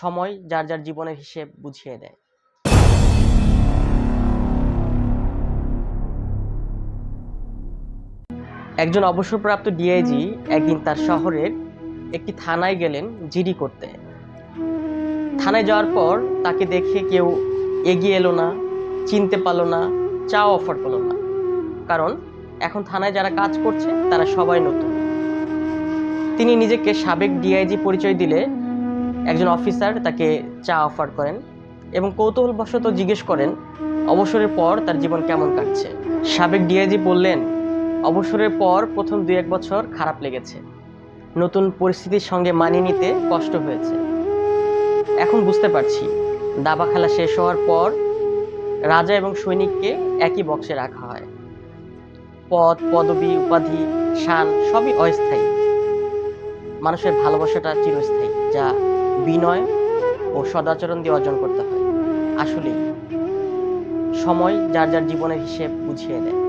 সময় যার যার জীবনের হিসেব বুঝিয়ে দেয়। একজন অবসরপ্রাপ্ত ডিআইজি একদিন তার শহরের একটি থানায় গেলেন জিডি করতে। থানায় যাওয়ার পর তাকে দেখে কেউ এগিয়ে এলো না, চিনতে পারল না চা অফার করল না। কারণ এখন থানায় যারা কাজ করছে তারা সবাই নতুন। তিনি নিজেকে সাবেক ডিআইজি পরিচয় দিলে একজন অফিসার তাকে চা অফার করেন এবং কৌতূহলবশত জিজ্ঞেস করেন, অবসরের পর তার জীবন কেমন কাটছে? সাবেক ডিআইজি বললেন, অবসরের পর প্রথম দুই এক বছর খারাপ লেগেছে। নতুন পরিস্থিতির সঙ্গে মানিয়ে নিতে কষ্ট হয়েছে। এখন বুঝতে পারছি, দাবা খেলা শেষ হওয়ার পর রাজা এবং সৈনিককে একই বক্সে রাখা হয়। পদ, পদবি, উপাধি, শান সবই অস্থায়ী। মানুষের ভালোবাসাটা চিরস্থায়ী, যা বিনয় ও সদাচরণ দিয়ে অর্জন করতে হয়। আসলেই, সময় যার যার জীবনের হিসেব বুঝিয়ে দেয়।